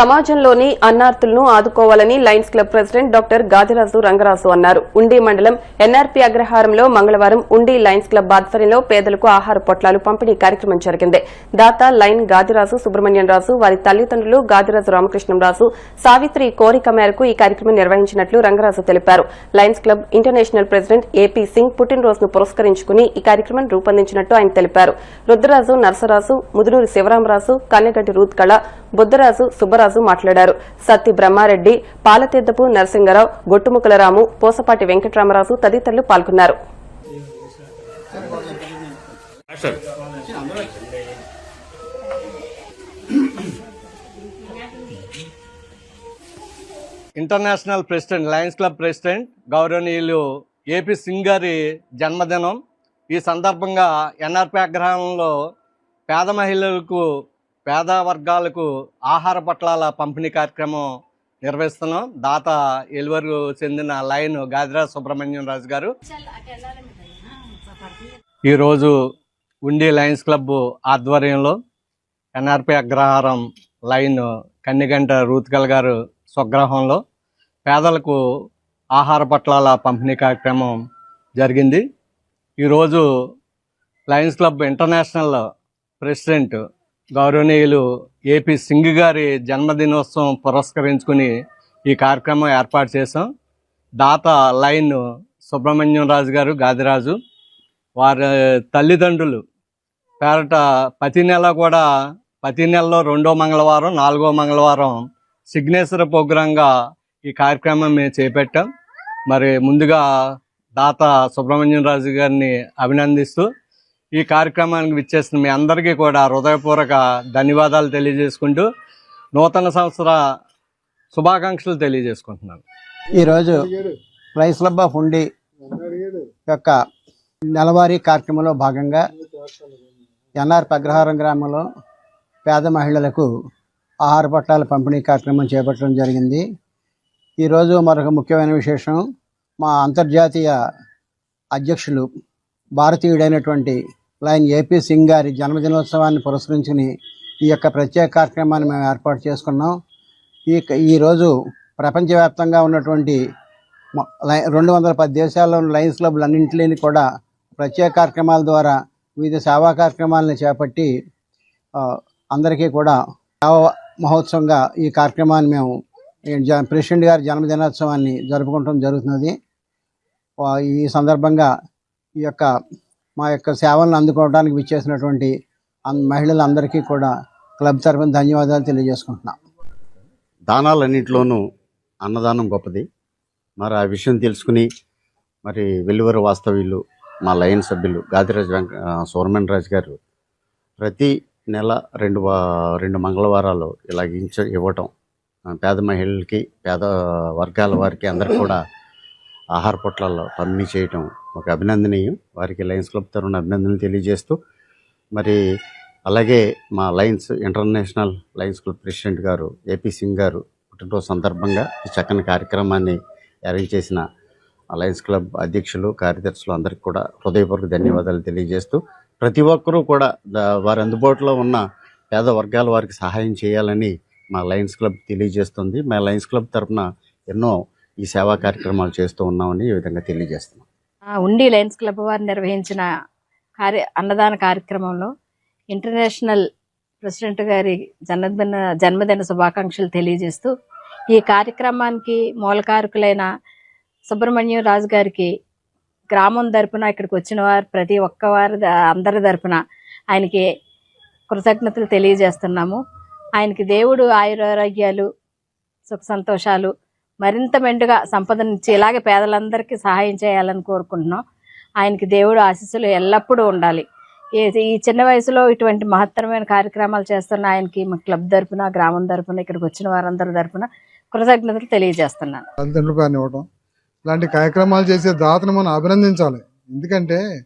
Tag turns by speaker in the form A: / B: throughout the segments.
A: సమాజంలోని అన్నార్థులను ఆదుకోవాలని lions club president doctor Gadiraju Rangaraju అన్నారు. ఉండి మండలం ఎన్ఆర్పీ అగ్రహారంలో మంగళవారం ఉండి లయన్స్ క్లబ్ ఆధ్వర్యంలో పేదలకు ఆహార పొట్లాలు పంపిణీ కార్యక్రమం జరిగింది. దాత లైన్ గాదిరాజు సుబ్రహ్మణ్యం రాజు వారి తల్లిదండ్రులు గాదిరాజు రామకృష్ణం రాజు సావిత్రి కోరిక మేరకు ఈ కార్యక్రమం నిర్వహించినట్లు రంగరాజు తెలిపారు. Lions club international president AP Singh పుట్టినరోజును పురస్కరించుకుని ఈ కార్యక్రమం రూపొందించినట్టు ఆయన తెలిపారు. రుద్రరాజు నరసరాజు ముదునూరి శివరామరాజు కన్నెగడ్డి రూత్ బుద్ధరాజు సుబ్బరాజు మాట్లాడారు. సత్తి బ్రహ్మారెడ్డి పాలతీర్థపు నరసింగరావు గొట్టుముకలరాము పోసపాటి వెంకటరామరాజు తదితరులు పాల్గొన్నారు.
B: International president lions club president గౌరవనీయులు ఏపీ సింగ్ గారి జన్మదినం. ఈ సందర్భంగా ఎన్ఆర్పి ఆగ్రహంలో పేద మహిళలకు పేద వర్గాలకు ఆహార పట్లాల పంపిణీ కార్యక్రమం నిర్వహిస్తున్నాం. దాత ఎలువరు చెందిన లైన్ గాదిరా సుబ్రహ్మణ్యం రాజు గారు. ఈరోజు ఉండి లయన్స్ క్లబ్ ఆధ్వర్యంలో ఎన్ఆర్పి అగ్రహారం లైన్ కన్నిగంట రూత్కల్ గారు స్వగ్రహంలో పేదలకు ఆహార పట్లాల పంపిణీ కార్యక్రమం జరిగింది. ఈరోజు లయన్స్ క్లబ్ ఇంటర్నేషనల్ ప్రెసిడెంట్ గౌరవనీయులు ఏపీ సింగ్ గారి జన్మదినోత్సవం పురస్కరించుకుని ఈ కార్యక్రమం ఏర్పాటు చేశాం. దాత లైన్ సుబ్రహ్మణ్యం రాజు గారు గాదిరాజు వారి తల్లిదండ్రులు. పేరట ప్రతి నెల కూడా ప్రతి నెలలో రెండో మంగళవారం నాలుగో మంగళవారం సిగ్నేచర్ ప్రోగ్రాంగా ఈ కార్యక్రమం మేము చేపట్టాం. మరి ముందుగా దాత సుబ్రహ్మణ్యం రాజు గారిని అభినందిస్తూ ఈ కార్యక్రమానికి విచ్చేసిన మీ అందరికీ కూడా హృదయపూర్వక ధన్యవాదాలు తెలియజేసుకుంటూ నూతన సంవత్సర శుభాకాంక్షలు తెలియజేసుకుంటున్నాను.
C: ఈరోజు రైస్ క్లబ్ ఆఫ్ ఉండి యొక్క నెలవారీ కార్యక్రమంలో భాగంగా ఎన్ఆర్ అగ్రహారం గ్రామంలో పేద మహిళలకు ఆహార పట్టాల పంపిణీ కార్యక్రమం చేపట్టడం జరిగింది. ఈరోజు మరొక ముఖ్యమైన విశేషం మా అంతర్జాతీయ అధ్యక్షులు భారతీయుడైనటువంటి లైన్ ఏపీ సింగ్ గారి జన్మదినోత్సవాన్ని పురస్కరించుకుని ఈ యొక్క ప్రత్యేక కార్యక్రమాన్ని మేము ఏర్పాటు చేసుకున్నాం. ఈ ఈరోజు ప్రపంచవ్యాప్తంగా ఉన్నటువంటి లై- రెండు వందల పది దేశాల్లోని లయన్స్ క్లబ్లు అన్నింటినీ కూడా ప్రత్యేక కార్యక్రమాల ద్వారా వివిధ సేవా కార్యక్రమాలను చేపట్టి అందరికీ కూడా సేవా మహోత్సవంగా ఈ కార్యక్రమాన్ని మేము ఈ జ- ప్రెసిడెంట్ గారి జన్మదినోత్సవాన్ని జరుపుకుంటం జరుగుతున్నది. ఈ సందర్భంగా ఈ యొక్క మా యొక్క సేవలను అందుకోవడానికి విచ్చేసినటువంటి అన్- మహిళలందరికీ కూడా క్లబ్ తరఫున ధన్యవాదాలు తెలియజేసుకుంటున్నాం.
D: దానాలన్నింటిలోనూ అన్నదానం గొప్పది. మరి ఆ విషయం తెలుసుకుని మరి వెలువరు వాస్తవ్యులు మా లయన్ సభ్యులు గాదిరాజ్ వెంక ఆ, రాజ్ రాజు గారు ప్రతి నెల రెండు వా- రెండు మంగళవారాలు ఇలా ఇంచ ఇవ్వటం. పేద మహిళలకి పేద వర్గాల వారికి అందరికి కూడా ఆహార పొట్లాల్లో పంపిణీ చేయటం ఒక అభినందనీయం. వారికి లయన్స్ క్లబ్ తరఫున అభినందనలు తెలియజేస్తూ మరి అలాగే మా lions international lions club president గారు ఏపీ సింగ్ గారు పుట్టినరోజు సందర్భంగా ఈ చక్కని కార్యక్రమాన్ని అరేంజ్ చేసిన ఆ లయన్స్ క్లబ్ అధ్యక్షులు కార్యదర్శులు అందరికీ కూడా హృదయపూర్వక ధన్యవాదాలు తెలియజేస్తూ ప్రతి ఒక్కరూ కూడా వారి అందుబాటులో ఉన్న పేద వర్గాల వారికి సహాయం చేయాలని మా లయన్స్ క్లబ్ తెలియజేస్తుంది. మా లయన్స్ క్లబ్ తరఫున ఎన్నో ఈ సేవా కార్యక్రమాలు చేస్తూ ఉన్నామని ఈ విధంగా తెలియజేస్తున్నాం.
E: ఉండి లయన్స్ క్లబ్ వారు నిర్వహించిన కార్య అన్నదాన కార్యక్రమంలో ఇంటర్నేషనల్ ప్రెసిడెంట్ గారి జన్మదిన జన్మదిన శుభాకాంక్షలు తెలియజేస్తూ ఈ కార్యక్రమానికి మూలకారకులైన సుబ్రహ్మణ్యం రాజు గారికి గ్రామం తరపున ఇక్కడికి వచ్చిన వారు ప్రతి ఒక్క వారి అందరి తరపున ఆయనకి కృతజ్ఞతలు తెలియజేస్తున్నాము. ఆయనకి దేవుడు ఆయురారోగ్యాలు సుఖ సంతోషాలు మరింత మెండుగా సంపదనిచ్చి ఇలాగే పేదలందరికీ సహాయం చేయాలని కోరుకుంటున్నాం. ఆయనకి దేవుడు ఆశీస్సులు ఎల్లప్పుడూ ఉండాలి. ఈ- ఈ చిన్న వయసులో ఇటువంటి మహత్తరమైన కార్యక్రమాలు చేస్తున్న ఆయనకి మా క్లబ్ తరఫున గ్రామం తరఫున ఇక్కడికి వచ్చిన వారందరి తరఫున కృతజ్ఞతలు తెలియజేస్తున్నాను.
F: తల్లిదండ్రులు ఇలాంటి కార్యక్రమాలు చేసే దాతను మనం అభినందించాలి. ఎందుకంటే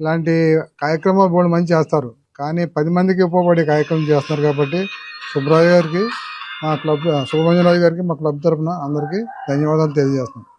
F: ఇలాంటి కార్యక్రమాలు బోడు మంది చేస్తారు. కానీ పది మందికి ఉపయోగపడే కార్యక్రమం చేస్తున్నారు కాబట్టి సుబ్రాయ్ గారికి మా క్లబ్ సుబ్రహ్మణ్యరాజు గారికి మా క్లబ్ తరఫున అందరికీ ధన్యవాదాలు తెలియజేస్తున్నాం.